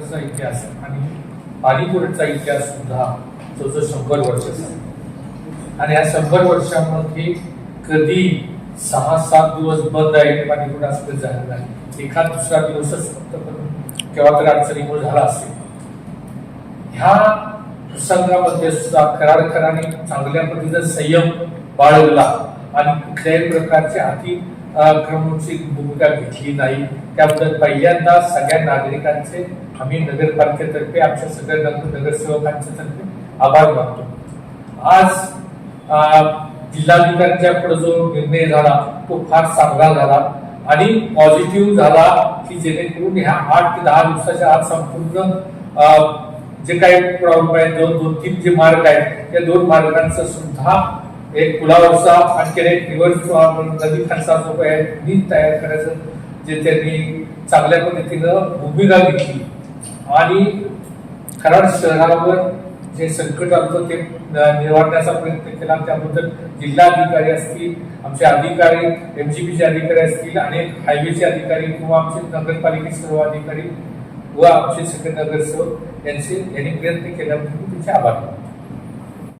चा इतिहास आणि पाणीपुरीचा इतिहास सुद्धा जो जो शंभर वर्षाचा आणि या शंभर वर्षामध्ये कधी सहा सात दिवस बंद आहे पाणीपुरी असं झालं नाही. एखाद दुसरा दिवसच फक्त केव्हा तरी अडचणीमुळे झाला असेल. ह्या प्रसंगामध्ये सुद्धा करार कराने चांगल्या पद्धतीचा संयम बाळगला आणि कुठल्याही प्रकारचे अति क्रमची भूमिका घेतली नाही. त्याबद्दल पहिल्यांदा सगळ्या नागरिकांचे आम्ही नगरपालिकेतर्फे आमच्या सगळ्या नगर नगरसेवकांच्या तर्फे आभार मानतो. आज जिल्हाधिकाऱ्यांच्या पुढे जो निर्णय झाला तो फार चांगला झाला आणि पॉझिटिव्ह झाला की जेणेकरून ह्या आठ ते दहा दिवसाच्या आत संपूर्ण अं, जे काही प्रॉब्लेम आहे दोन दोन तीन जे मार्ग आहेत त्या दोन मार्गांचा सुद्धा एक पुलावरचा आणखी एक रिव्हर्स नदी खालचा जो आहे. नीट तयार करायचं जे त्यांनी चांगल्या पद्धतीनं भूमिका घेतली. आणि कराड शहरावर जे संकट आलं ते निवारण्याचा प्रयत्न केला. त्याबद्दल जिल्हाधिकारी असतील आमचे अधिकारी एमजीपीचे अधिकारी असतील अनेक हायवेचे अधिकारी किंवा आमचे नगरपालिकेचे सर्व अधिकारी व आमचे सगळे नगरसेवक यांचे यांनी प्रयत्न केल्याबद्दल त्यांचे आभार मानतो.